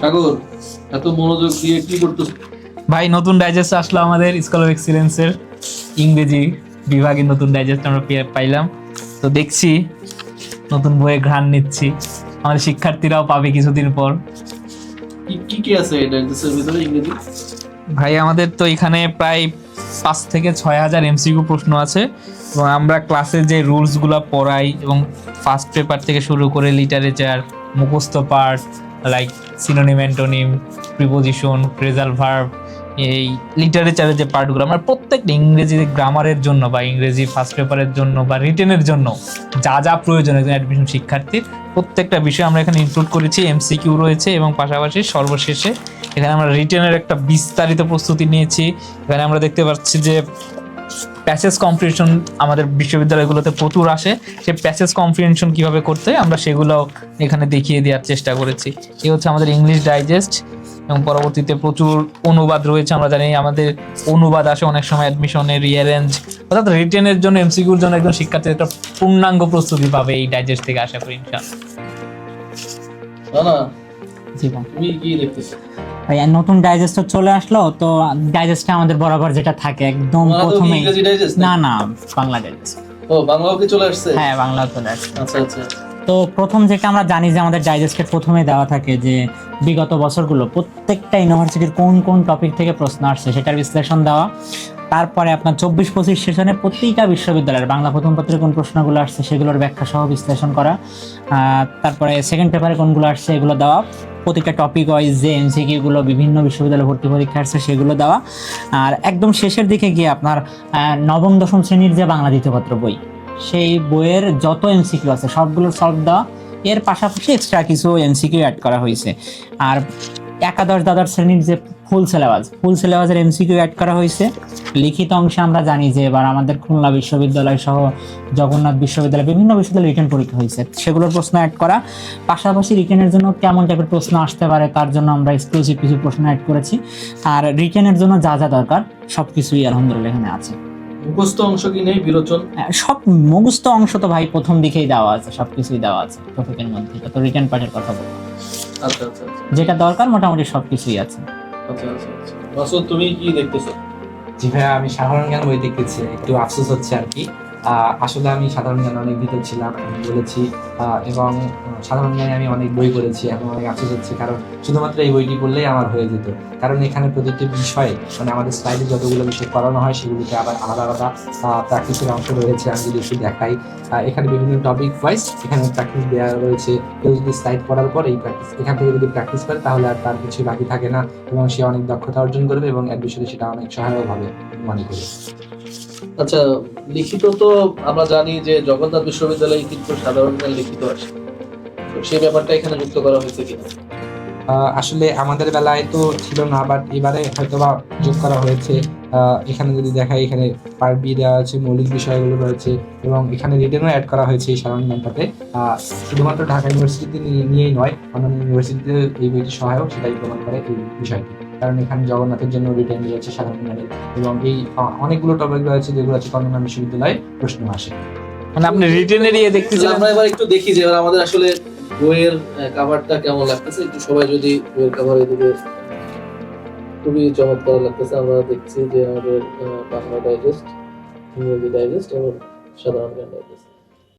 সাগর এত মনোযোগ দিয়ে কি করতেছ? ভাই নতুন ডাইজেস্ট আসলো আমাদের স্কুল অফ ইংরেজি বিভাগে নতুন ডাইজেস্ট আমরা পাইলাম। তো দেখছি নতুন বইয়ে ঘ্রাণ নিচ্ছি। আমাদের শিক্ষার্থীরাও পাবে কিছুদিন পর। কি কি আছে ডাইজেস্টের ভিতরে ইংরেজি? ভাই আমাদের তো এখানে প্রায় পাঁচ থেকে ছয় হাজার এমসিকিউ প্রশ্ন আছে। এবং আমরা ক্লাসে যে রুলসগুলো পড়াই এবং ফার্স্ট পেপার থেকে শুরু করে লিটারেচার মুখস্থ part like synonym antonym preposition phrasal verb এই লিটারেচারের যে পার্টগুলো আমরা প্রত্যেকটা ইংরেজি গ্রামারের জন্য বা ইংরেজি ফার্স্ট পেপারের জন্য বা রিটেনের জন্য যা যা প্রয়োজন একজন অ্যাডমিশন শিক্ষার্থীর প্রত্যেকটা বিষয় আমরা এখানে ইনক্লুড করেছি এমসিকিউ রয়েছে এবং পাশাপাশি সর্বশেষে এখানে আমরা রিটেনের একটা বিস্তারিত প্রস্তুতি নিয়েছি। এখানে আমরা দেখতে পাচ্ছি যে প্যাসেজ কম্প্রিহেনশন আমাদের বিশ্ববিদ্যালয়গুলোতে প্রচুর আসে। সেই প্যাসেজ কম্প্রিহেনশন কীভাবে করতে হয় আমরা সেগুলো এখানে দেখিয়ে দেওয়ার চেষ্টা করেছি। এই হচ্ছে আমাদের ইংলিশ ডাইজেস্ট এবং পরবর্তীতে প্রচুর অনুবাদ রয়েছে। আমরা জানি আমাদের অনুবাদ আসে অনেক সময় অ্যাডমিশনে রিয়ারেঞ্জ অর্থাৎ রিটেনের জন্য এমসিকিউর জন্য একজন শিক্ষার্থী একটা পূর্ণাঙ্গ প্রস্তুতি পাবে এই ডাইজেস্ট থেকে আশা করি ইনশাআল্লাহ। না না জি তুমি কি দেখতেছো? নতুন ডাইজেস্ট চলে আসলো তো ডাইজেস্টটা আমাদের বরাবর যেটা থাকে একদম প্রথমে না না বাংলা ডাইজেস্ট ও বাংলাও কি চলে আসছে? হ্যাঁ বাংলা চলে আসছে। আচ্ছা আচ্ছা। তো প্রথম যেটা আমরা জানি যে আমাদের ডাইজেস্টের প্রথমে দেওয়া থাকে যে বিগত বছরগুলো প্রত্যেকটা ইউনিভার্সিটির কোন কোন টপিক থেকে প্রশ্ন আসছে সেটার বিশ্লেষণ দেওয়া। তারপরে আপনার চব্বিশ পঁচিশ সেশনে প্রতিটা বিশ্ববিদ্যালয়ের বাংলা প্রথম পত্রে কোন প্রশ্নগুলো আসছে সেগুলোর ব্যাখ্যা সহ বিশ্লেষণ করা। আহ, তারপরে সেকেন্ড পেপারে কোনগুলো আসছে এগুলো দেওয়া। প্রতিটা টপিক ওয়াইজ যে এমসিকিউগুলো বিভিন্ন বিশ্ববিদ্যালয়ে ভর্তি পরীক্ষা আসছে, সেগুলো দেওয়া। আর একদম শেষের দিকে গিয়ে আপনার নবম, দশম শ্রেণির যে বাংলা দ্বিতীয়পত্র বই, সেই বইয়ের যত এমসিকিউ আছে সবগুলোর সলভ দেওয়া। এর পাশাপাশি এক্সট্রা কিছু এমসিকিউ অ্যাড করা হয়েছে। আর একাদশ দ্বাদশ শ্রেণির যে ফুল সিলেবাস ফুল সিলেবাসের এমসিকিউ অ্যাড করা হয়েছে। লিখিত অংশে আমরা জানি যে এবার আমাদের খুলনা বিশ্ববিদ্যালয় সহ জগন্নাথ বিশ্ববিদ্যালয় বিভিন্ন বিশ্ববিদ্যালয়ে রিটার্ন পরীক্ষা হয়েছে। সেগুলোর প্রশ্ন অ্যাড করা। পাশাপাশি রিটেনের জন্য কেমন টাইপের প্রশ্ন আসতে পারে তার জন্য আমরা এক্সক্লুসিভ কিছু প্রশ্ন অ্যাড করেছি। আর রিটেনের জন্য যা যা দরকার সব কিছুই আলহামদুলিল্লাহ এখানে আছে। মুখস্থ অংশ কি নেই? বিলোচন? হ্যাঁ, সব মুখস্থ অংশ তো ভাই প্রথম দিকেই দেওয়া আছে সবকিছুই দেওয়া আছে টপিকের মধ্যে রিটার্ন পার্টের কথা বলব আচ্ছা আচ্ছা আচ্ছা। যেটা দরকার মোটামুটি সবকিছুই আছে। আচ্ছা আচ্ছা আচ্ছা। মাসুদ তুমি কি দেখতেছো? জি ভাইয়া আমি সাধারণ জ্ঞান বই দেখতেছি একটু আফসোস হচ্ছে আর কি। আসলে আমি সাধারণ জ্ঞান অনেক ভিতর ছিলাম, আমি বলেছি এবং সাধারণ জ্ঞানে আমি অনেক বই পড়েছি, এখন অনেক আফসোস হচ্ছে, কারণ শুধুমাত্র এই বইটি পড়লেই আমার হয়ে যেত। কারণ এখানে প্রতিটি বিষয় মানে আমাদের স্লাইডে যতগুলো বিষয় করানো হয়, সেগুলিতে আবার আলাদা আলাদা প্র্যাকটিসের অংশ রয়েছে, আমি যদি একটু দেখাই এখানে বিভিন্ন টপিক ওয়াইজ এখানে প্র্যাকটিস দেওয়া রয়েছে। কেউ যদি স্লাইড পড়ার পর এই প্র্যাকটিস এখান থেকে যদি প্র্যাকটিস করে, তাহলে আর তার কিছু বাকি থাকে না, এবং সে অনেক দক্ষতা অর্জন করবে, এবং অ্যাডমিশনে সেটা অনেক সহায়ক হবে মনে করি। আচ্ছা লিখিত তো আমরা জানি যে জগন্নাথ বিশ্ববিদ্যালয়ে কিন্তু সাধারণ লিখিত আসে সেই ব্যাপারটা এখানে যুক্ত করা হয়েছে কিনা? আসলে আমাদের বেলায় তো ছিল না বাট এবারে হয়তোবা যোগ করা হয়েছে। এখানে যদি দেখাই এখানে পার্ট বি দেওয়া আছে মৌলিক বিষয়গুলো রয়েছে এবং এখানে রিটেনও অ্যাড করা হয়েছে এই আহ, শুধুমাত্র ঢাকা ইউনিভার্সিটিতে নিয়েই নয় অন্যান্য ইউনিভার্সিটিতে এই বইটি সহায়ক সেটাই প্রমাণ করে এই বিষয়টি। কারণ এখানে জগন্নাথের জন্য রিটেন রয়েছে সাধারণ জ্ঞানের এবং এই অনেকগুলো টপিক রয়েছে যেগুলো হচ্ছে অন্যান্য বিশ্ববিদ্যালয়ে প্রশ্ন আসে। মানে আপনি রিটেনের ইয়ে দেখতেছিলেন আমরা এবার একটু দেখি যে এবার আমাদের আসলে বইয়ের কাভারটা কেমন লাগতেছে। একটু সবাই যদি বইয়ের কাভার এদিকে খুবই চমৎকার লাগতেছে আমরা দেখছি যে আমাদের বাংলা ডাইজেস্ট ইংরেজি ডাইজেস্ট এবং সাধারণ জ্ঞান ডাইজেস্ট